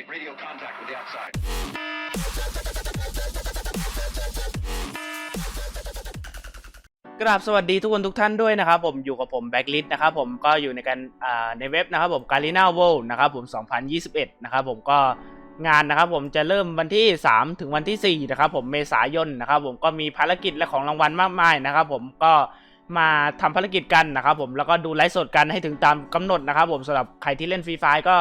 Make radio contact with the outside. กราบสวัสดีทุกคนทุกท่านด้วยนะครับผมอยู่กับผมแบ็กลิสนะครับผมก็อยู่ในกันอ่าในเว็บนะครับผมการีนา w o r l d นะครับผม 2021 นะครับผมก็งานนะครับผมจะเริ่มวันที่ 3 ถึงวันที่ 4 นะครับผมเมษายนนะครับผมก็มีภารกิจและของรางวัลมากมายนะครับผมก็มาทำภารกิจกันนะครับผมแล้วก็ดูไลฟ์สดกันให้ถึงตามกำหนดนะครับผมสำหรับใครที่เล่นฟรีไฟก็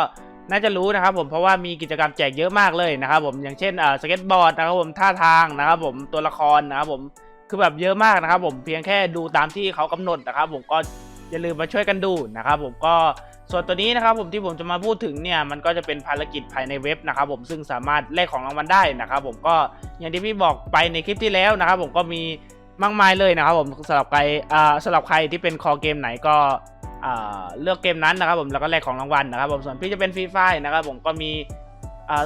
น่าจะรู้นะครับผมเพราะว่ามีกิจกรรมแจกเยอะมากเลยนะครับผมอย่างเช่นอ่าสเก็ตบอร์ดนะครับผมท่าทางนะครับผมตัวละครนะครับผมคือแบบเยอะมากนะครับผมเพียงแค่ดูตามที่เขากำหนดนะครับผมก็อย่าลืมมาช่วยกันดูนะครับผมก็ส่วนตัวนี้นะครับผมที่ผมจะมาพูดถึงเนี่ยมันก็จะเป็นภารกิจภายในเว็บนะครับผมซึ่งสามารถแลกของรางวัลได้นะครับผมก็อย่างที่พี่บอกไปในคลิปที่แล้วนะครับผมก็มีมากมายเลยนะครับผมสำหรับใครอ่าสำหรับใครที่เป็นคอเกมไหนก็ เลือกเกมนั้นนะครับผมแล้วก็แลกของรางวัลนะครับผมส่วนพี่จะเป็นฟรีไฟนะครับผมก็มี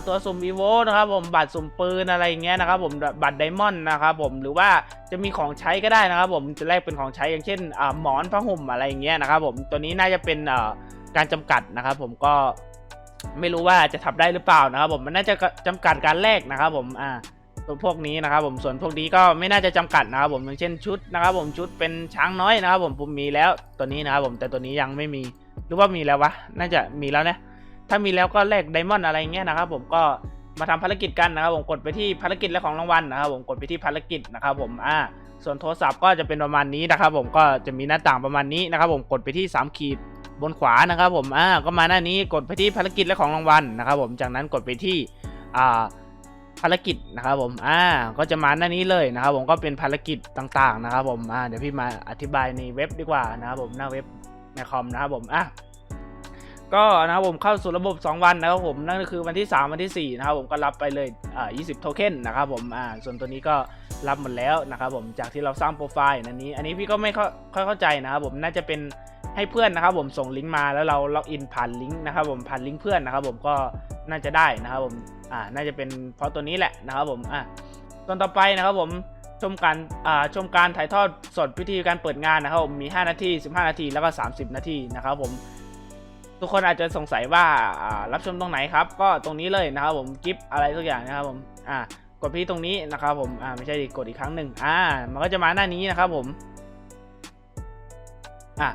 ตัวสุ่มอีโวนะครับผมบัตรสุ่มปืนอะไรอย่างเงี้ยนะครับผมบัตรไดมอนด์นะครับผมหรือว่าจะมีของใช้ก็ได้นะครับผมจะแลกเป็นของใช้อย่างเช่นหมอนผ้าห่มอะไรอย่างเงี้ยนะครับผมตัวนี้น่าจะเป็นการจำกัดนะครับผมก็ไม่รู้ว่าจะทำได้หรือเปล่านะครับผมมันน่าจะจำกัดการแลกนะครับผมอ่า ตัวพวกนี้นะครับผมส่วนพวกนี้ก็ไม่น่าจะจำกัดนะครับผมอย่างเช่นชุดนะครับผมชุดเป็นช้างน้อยนะครับผมผมมีแล้วตัวนี้นะครับผมแต่ตัวนี้ยังไม่มีหรือว่ามีแล้ววะน่าจะมีแล้วนะถ้ามีแล้วก็แลกไดมอนด์อะไรเงี้ยนะครับผมก็มาทำภารกิจกันนะครับผมกดไปที่ภารกิจและของรางวัลนะครับผมกดไปที่ภารกิจนะครับผมอ่าส่วนโทรศัพท์ก็จะเป็นประมาณนี้นะครับผมก็จะมีหน้าต่างประมาณนี้นะครับผมกดไปที่ 3 ขีดบนขวานะครับผมอ่าก็มาหน้านี้กดไปที่ภารกิจและของรางวัลนะครับผมจากนั้นกดไปที่อ่า ภารกิจนะครับผม อ่า ก็จะมาหน้านี้เลยนะครับผม ก็เป็นภารกิจต่างๆนะครับผม อ่า เดี๋ยวพี่มาอธิบายในเว็บดีกว่านะครับผม หน้าเว็บในคอมนะครับผม อะ ก็นะครับผมเข้าสู่ระบบ 2 วันนะครับผม นั่นก็คือวันที่ 3 วันที่ 4 นะครับผม ก็รับไปเลย อ่า 20 โทเค็นนะครับผม อ่า ส่วนตัวนี้ก็รับหมดแล้วนะครับผม จากที่เราสร้างโปรไฟล์นันนี้ อันนี้พี่ก็ไม่ค่อยค่อยเข้าใจนะครับผม น่าจะเป็นให้เพื่อนนะครับผมส่งลิงก์มาแล้วเราล็อกอินผ่านลิงก์นะครับผม ผ่านลิงก์เพื่อนนะครับผม ก็ น่าจะได้นะครับผมอ่าน่าจะเป็นเพราะตัวนี้แหละนะครับผมอ่าตอนต่อไปนะครับผมชมการอ่าชมการถ่ายทอดสดพิธีการเปิดงานนะครับผมมี 5 นาที 15 นาทีแล้วก็ 30 นาทีนะครับผมทุกคนอาจจะสงสัยว่าอ่ารับชมตรงไหนครับ ก็ตรงนี้เลยนะครับผมกิฟอะไรทุกอย่างนะครับผมอ่ากดพี่ตรงนี้นะครับผมอ่าไม่ใช่ดิกดอีกครั้งหนึ่งอ่ามันก็จะมาหน้านี้นะครับผมอ่า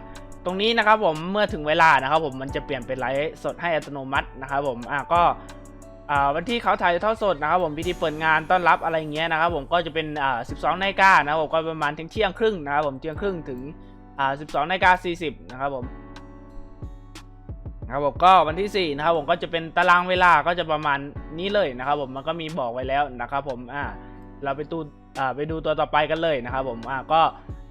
ตรงนี้นะครับผมเมื่อถึงเวลานะครับผมมันจะเปลี่ยนเป็นไลฟ์สดให้อัตโนมัตินะครับผมอ่าก็อ่าวันที่เขาถ่ายทอดสดนะครับผมพิธีเปิดงานต้อนรับอะไรเงี้ยนะครับผมก็จะเป็นอ่า12นาฬิกานะครับผมก็ประมาณถึงเที่ยงครึ่งนะครับผมเที่ยงครึ่งถึงอ่า12นาฬิกา40นะครับผมนะครับผมก็วันที่4นะครับผมก็จะเป็นตารางเวลาก็จะประมาณนี้เลยนะครับผมมันก็มีบอกไว้แล้วนะครับผมอ่าเราไปดูอ่าไปดูตัวต่อไปกันเลยนะครับผมอ่าก็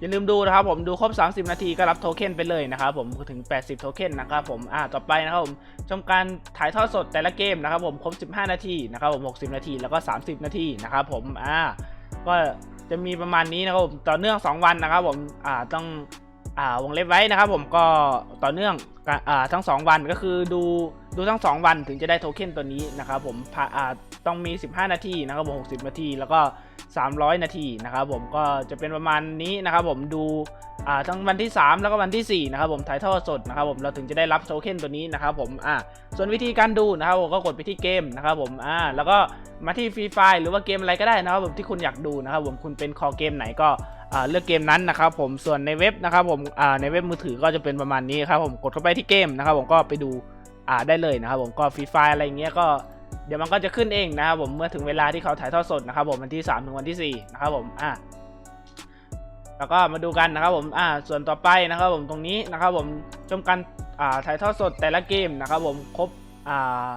อย่าลืมดูนะครับผมดูครบ 30 นาทีก็รับโทเค็นไปเลยนะครับผมถึง 80 โทเค็นนะครับผมอ่าต่อไปนะครับผมชมการถ่ายทอดสดแต่ละเกมนะครับผมครบ 15 นาทีนะครับผม60 นาทีแล้วก็ 30 นาทีนะครับผมอ่าก็จะมีประมาณนี้นะครับผมต่อเนื่อง 2 วันนะครับผมอ่าต้องอ่าวงเล็บไว้นะครับผมก็ต่อเนื่อง ทั้ง 2 วันก็คือดูดูทั้ง 2 วันถึงจะได้โทเค็นตัวนี้นะครับผมต้องมี 15 นาทีนะครับผม60 นาที แล้วก็ 300 นาทีนะครับผมก็จะเป็นประมาณนี้นะครับผมดูทั้งวันที่ 3 แล้วก็วันที่ 4 นะครับผมถ่ายทอดสดนะครับผมเราถึงจะได้รับโทเค็นตัวนี้นะครับผมอ่าส่วนวิธีการดูนะครับผมก็กดไปที่เกมนะครับผมอ่าแล้วก็มาที่ฟรีไฟหรือว่าเกมอะไรก็ได้นะครับผมที่คุณอยากดูนะครับผมคุณเป็นคอเกมไหนก็ เลือกเกมนั้นนะครับผมส่วนในเว็บนะครับผมในเว็บมือถือก็จะเป็นประมาณนี้ครับผมกดเข้าไปที่เกมนะครับผมก็ไปดูได้เลยนะครับผมก็ฟรีไฟอะไรเงี้ยก็เดี๋ยวมันก็จะขึ้นเองนะครับผมเมื่อถึงเวลาที่เขาถ่ายทอดสดนะครับผมวันที่ 3 ถึงวันที่ 4 นะครับผมอ่าแล้วก็มาดูกันนะครับผมอ่าส่วนต่อไปนะครับผมตรงนี้นะครับผมชมการอ่าถ่ายทอดสดแต่ละเกมนะครับผมครบอ่า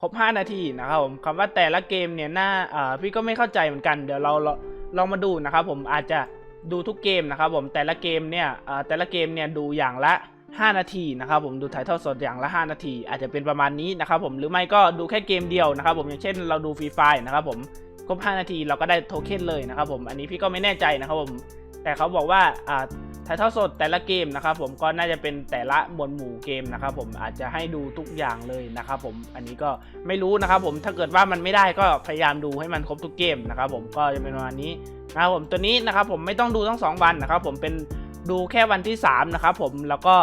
ครบ 5 นาทีนะครับผมคำว่าแต่ละเกมเนี่ยหน่าอ่าพี่ก็ไม่เข้าใจเหมือนกันเดี๋ยวเรา ลองมาดูนะครับผมอาจจะดูทุกเกมนะครับผมแต่ละเกมเนี่ยแต่ละเกมเนี่ยดูอย่างละ 5 นาทีนะครับผมดูถ่ายทอดสดอย่างละ 5 นาที อาจจะเป็นประมาณนี้นะครับผมหรือไม่ก็ดูแค่เกมเดียวนะครับผมอย่างเช่นเราดูฟรีไฟนะครับผมครบ 5 นาทีเราก็ได้โทเค็นเลยนะครับผมอันนี้พี่ก็ไม่แน่ใจนะครับผมแต่เขาบอกว่า ถ่ายทอดสดแต่ละเกมนะครับผมก็น่าจะเป็นแต่ละหมวดหมู่เกมนะครับผมอาจจะให้ดูทุกอย่างเลยนะครับผมอันนี้ก็ไม่รู้นะครับผมถ้าเกิดว่ามันไม่ได้ก็พยายามดูให้มันครบทุกเกมนะครับผมก็จะเป็นประมาณนี้นะครับผมตัวนี้นะครับผมไม่ต้องดูทั้ง 2 วันนะครับผมเป็นดูแค่วันที่3นะครับผมแล้วก็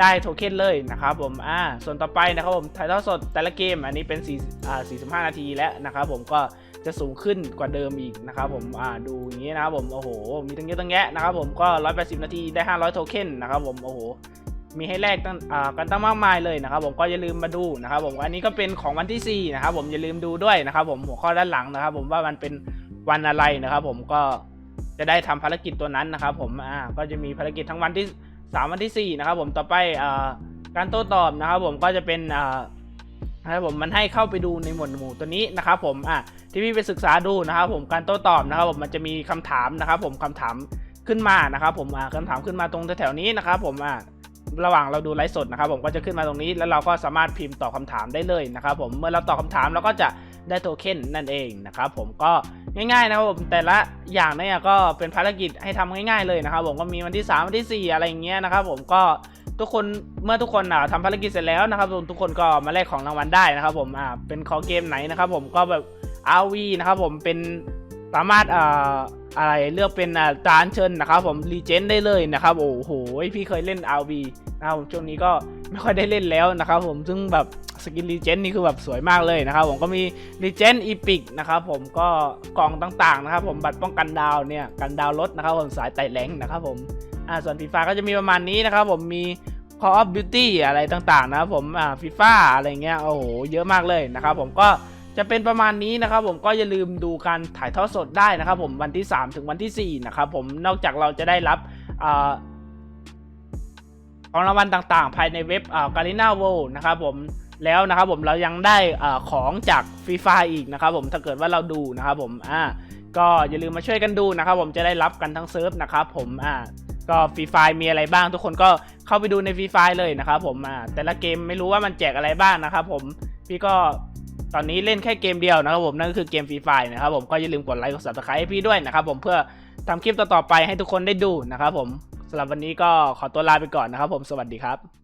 ได้โทเค็นเลยนะครับผม อ่า ส่วนต่อไปนะครับผมถ่ายทอดสดแต่ละเกม อันนี้เป็น4อ่า45 นาทีแล้วนะครับผมก็ จะสูงขึ้นกว่าเดิมอีกนะครับผมอ่าดูอย่างนี้นะครับผมโอ้โห มีตั้งเยอะตั้งแยะนะครับผมก็ 180 นาทีได้ 500 โทเค็นนะครับผมโอ้โหมีให้แลกตั้งอ่ากันตั้งมากมายเลยนะครับผมก็อย่าลืมมาดูนะครับผมอันนี้ก็เป็นของวันที่ 4 นะครับผมอย่าลืมดูด้วยนะครับผมหัวข้อด้านหลังนะครับผมว่ามันเป็นวันอะไรนะครับผมก็จะได้ทำภารกิจตัวนั้นนะครับผมอ่าก็จะมีภารกิจทั้งวันที่ 3 วันที่ 4 นะครับผมต่อไปอ่าการโต้ตอบนะครับผมก็จะเป็นอ่า นะครับผมมันให้เข้าไปดูในหมวดหมู่ตัวนี้นะครับผมอ่าที่พี่ไปศึกษาดูนะครับผมการโต้ตอบนะครับผมมันจะมีคำถามนะครับผมคำถามขึ้นมานะครับผมอ่าคำถามขึ้นมาตรงแถวๆนี้นะครับผมอ่าระหว่างเราดูไลฟ์สดนะครับผมก็จะขึ้นมาตรงนี้แล้วเราก็สามารถพิมพ์ตอบคำถามได้เลยนะครับผมเมื่อเราตอบคำถามเราก็จะได้โทเค็นนั่นเองนะครับผมก็ง่ายๆนะครับผมแต่ละอย่างเนี่ยก็เป็นภารกิจให้ทำง่ายๆเลยนะครับผมก็มีวันที่ 3 วันที่ 4 อะไรอย่างเงี้ยนะครับผมก็ ทุกคนเมื่อทุกคนอ่าทำภารกิจเสร็จแล้วนะครับผมทุกคนก็มาแลกของรางวัลได้นะครับผมอ่าเป็นของเกมไหนนะครับผมก็แบบ RV นะครับผมเป็นสามารถอ่าอะไรเลือกเป็นอ่าจานเชิญนะครับผมรีเจนได้เลยนะครับโอ้โหพี่เคยเล่น RV นะครับผมช่วงนี้ก็ไม่ค่อยได้เล่นแล้วนะครับผมซึ่งแบบสกินรีเจนนี่คือแบบสวยมากเลยนะครับผมก็มีรีเจนอีพิกนะครับผมก็กล่องต่างๆนะครับผมบัตรป้องกันดาวเนี่ยกันดาวรถนะครับผมสายไต่แรงนะครับผม อ่าส่วนฟีฟ่าก็จะมีประมาณนี้นะครับผมมี Call of Duty อะไรต่างๆนะครับผมอ่าฟีฟ่าอะไรเงี้ยโอ้โหเยอะมากเลยนะครับผมก็จะเป็นประมาณนี้นะครับผมก็อย่าลืมดูการถ่ายทอดสดได้นะครับผมวันที่ 3 ถึงวันที่ 4 นะครับผมนอกจากเราจะได้รับอ่าของรางวัลต่างๆ ภายในเว็บอ่า Garena World นะครับผมแล้วนะครับผมเรายังได้อของจากฟรีไฟอีกนะครับผมถ้าเกิดว่าเราดูนะครับผมอ่าก็อย่าลืมมาช่วยกันดูนะครับผมจะได้รับกันทั้งเซิร์ฟนะครับผมอ่า ก็ฟรีไฟมีอะไรบ้าง ทุกคนก็เข้าไปดูในฟรีไฟเลยนะครับผมอ่าแต่ละเกมไม่รู้ว่ามันแจกอะไรบ้างนะครับผมพี่ก็ตอนนี้เล่นแค่เกมเดียวนะครับผมนั่นก็คือเกมฟรีไฟนะครับผมก็อย่าลืมกดไลค์กดซับสไครต์ให้พี่ด้วยนะครับผมเพื่อทำคลิปต่อๆไปให้ทุกคนได้ดูนะครับผมสำหรับวันนี้ก็ขอตัวลาไปก่อนนะครับผมสวัสดีครับ